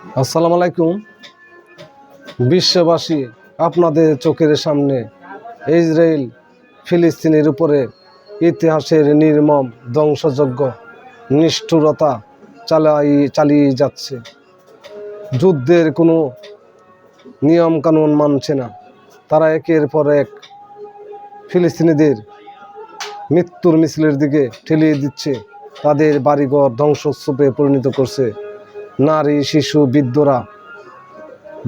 আসসালামু আলাইকুম। বিশ্ববাসী, আপনাদের চোখের সামনে ইসরায়েল ফিলিস্তিনের উপরে ইতিহাসের নির্মম ধ্বংসযজ্ঞ নিষ্ঠুরতা চালাই, চালিয়ে যাচ্ছে। যুদ্ধের কোনো নিয়মকানুন মানছে না। তারা একের পর এক ফিলিস্তিনিদের মৃত্যুর মিছিলের দিকে ঠেলিয়ে দিচ্ছে। তাদের বাড়িঘর ধ্বংসস্তূপে পরিণত করছে নারী, শিশু, বৃদ্ধরা,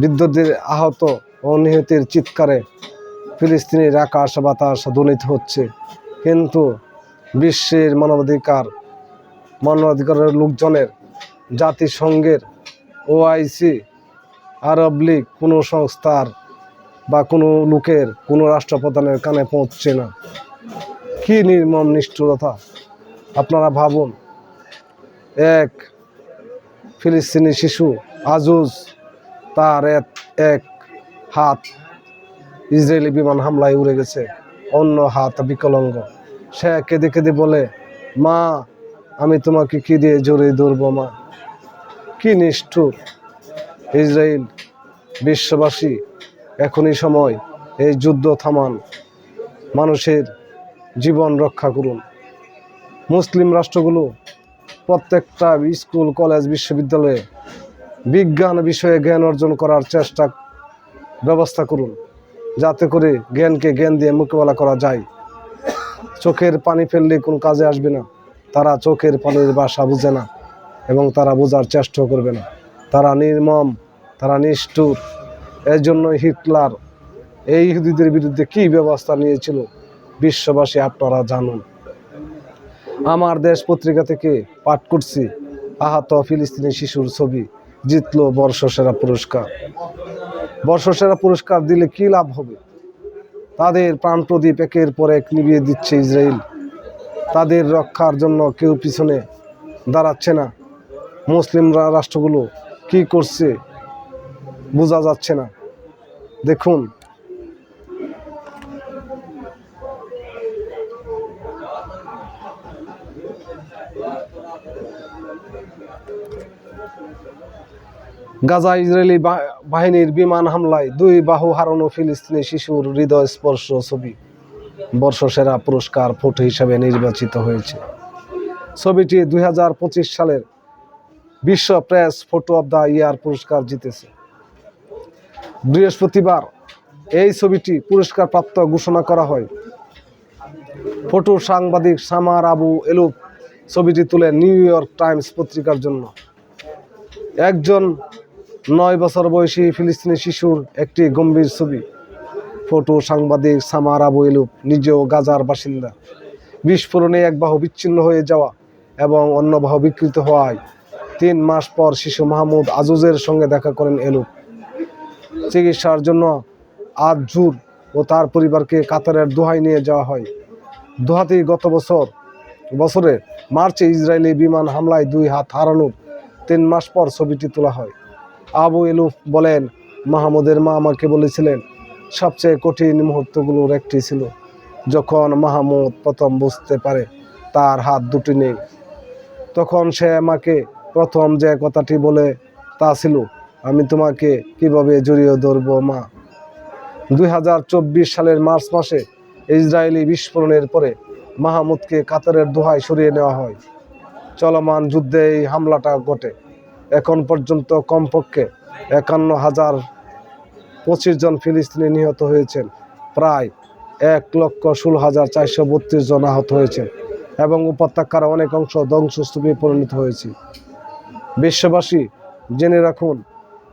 বৃদ্ধদের আহত ও নিহতের চিৎকারে ফিলিস্তিনের আকাশ, বাতাস ধ্বনিত হচ্ছে। কিন্তু বিশ্বের মানবাধিকার, মানবাধিকারের লোকজনের জাতিসংঘের ওআইসি আরব লীগ কোনো সংস্থার বা কোনো লোকের কোনো রাষ্ট্রপ্রধানের কানে পৌঁছছে না। কি নির্মম নিষ্ঠুরতা, আপনারা ভাবুন। এক ফিলিস্তিনি শিশু আজুজ, তার এক হাত ইসরায়েলি বিমান হামলায় উড়ে গেছে, অন্য হাত বিকলঙ্গ। সে কেঁদে কেঁদে বলে, মা, আমি তোমাকে কি দিয়ে জোরে ধরবো, মা? কি নিষ্ঠুর ইসরায়েল বিশ্ববাসী, এখনই সময় এই যুদ্ধ থামান, মানুষের জীবন রক্ষা করুন। মুসলিম রাষ্ট্রগুলো প্রত্যেকটা স্কুল, কলেজ, বিশ্ববিদ্যালয়ে বিজ্ঞান বিষয়ে জ্ঞান অর্জন করার চেষ্টা ব্যবস্থা করুন, যাতে করে জ্ঞানকে জ্ঞান দিয়ে মোকাবেলা করা যায়। চোখের পানি ফেললে কোনো কাজে আসবে না। তারা চোখের পানির বাসা বুঝে না এবং তারা বোঝার চেষ্টাও করবে না। তারা নির্মম, তারা নিষ্ঠুর। এর জন্য হিটলার এই ইহুদিদের বিরুদ্ধে কী ব্যবস্থা নিয়েছিল, বিশ্ববাসী আপনারা জানুন। আমার দেশ পত্রিকা থেকে পাঠ করছি। আহত ফিলিস্তিনি শিশুর ছবি, জিতলো বর্ষসেরা পুরস্কার। বর্ষসেরা পুরস্কার দিলে কি লাভ হবে? তাদের প্রাণ প্রদীপ একের পর এক নিভিয়ে দিচ্ছে ইসরায়েল। তাদের রক্ষার জন্য কেউ পিছনে দাঁড়াচ্ছে না। মুসলিমরা রাষ্ট্রগুলো কি করছে বোঝা যাচ্ছে না। দেখুন গাজা ইসরায়েলি বাহিনীর বিমান হামলায় দুই বাহু হারানো ফিলিস্তিনি শিশুর হৃদয় স্পর্শ ছবি। বর্ষসেরা পুরস্কার ফটো হিসাবে নির্বাচিত হয়েছে। ছবিটি দুই হাজার পঁচিশ সালের বিশ্ব press photo of the year পুরস্কার জিতেছে। বৃহস্পতিবার এই ছবিটি পুরস্কার প্রাপ্ত ঘোষণা করা হয়। ফটো সাংবাদিক সামার আবু এলুপ ছবিটি তুলে নিউ ইয়র্ক টাইমস পত্রিকার জন্য। একজন নয় বছর বয়সী ফিলিস্তিনি শিশুর একটি গম্ভীর ছবি। ফটো সাংবাদিক সামার আবু এলুপ, নিজেও গাজার বাসিন্দা। বিস্ফোরণে এক বাহু বিচ্ছিন্ন হয়ে যাওয়া এবং অন্য বাহু বিকৃত হওয়ায় তিন মাস পর শিশু মাহমুদ আজুজের সঙ্গে দেখা করেন এলুপ। চিকিৎসার জন্য আজ জুর ও তার পরিবারকে কাতারের দোহাই নিয়ে যাওয়া হয়। দোহাতেই গত বছর বছরে মার্চে ইসরায়েলি বিমান হামলায় দুই হাত হারানোর তিন মাস পর ছবিটি তোলা হয়। আবু এলুফ বলেন, মাহমুদের মা আমাকে বলেছিলেন, সবচেয়ে কঠিন মুহূর্তগুলোর একটি ছিল যখন মাহমুদ প্রথম বুঝতে পারে তার হাত দুটি নেই। তখন সে আমাকে প্রথম যে কথাটি বলে তা ছিল, আমি তোমাকে কীভাবে জড়িয়ে ধরব, মা? দুই হাজার চব্বিশ সালের মার্চ মাসে ইসরায়েলি বিস্ফোরণের পরে মাহমুদকে কাতারের দোহায় সরিয়ে নেওয়া হয়। চলমান যুদ্ধে এই হামলাটা ঘটে। এখন পর্যন্ত কমপক্ষে একান্ন হাজার পঁচিশ জন ফিলিস্তিনি নিহত হয়েছেন। প্রায় এক লক্ষ ষোলো হাজার চারশো বত্রিশ জন আহত হয়েছেন এবং উপত্যকার অনেক অংশ ধ্বংসস্তূপে পরিণত হয়েছে। বিশ্ববাসী জেনে রাখুন,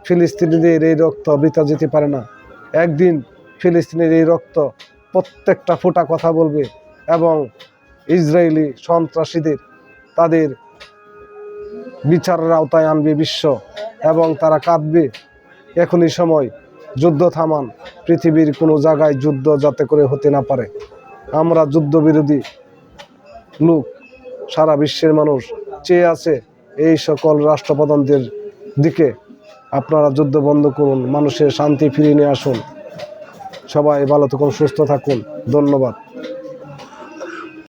ফিলিস্তিনিদের এই রক্ত বৃথা যেতে পারে না। একদিন ফিলিস্তিনের এই রক্ত প্রত্যেকটা ফোঁটা কথা বলবে। এবং ইসরায়েলি সন্ত্রাসীদের তাদের বিচারের আওতায় আনবে বিশ্ব এবং তারা কাঁদবে। এখনই সময়, যুদ্ধ থামান, পৃথিবীর কোনো জায়গায় যুদ্ধ যাতে করে হতে না পারে। আমরা যুদ্ধবিরোধী লোক, সারা বিশ্বের মানুষ চেয়ে আছে এই সকল রাষ্ট্রপ্রধানদের দিকে। আপনারা যুদ্ধ বন্ধ করুন, মানুষের শান্তি ফিরিয়ে নিয়ে আসুন। সবাই ভালো থাকুন, সুস্থ থাকুন। ধন্যবাদ।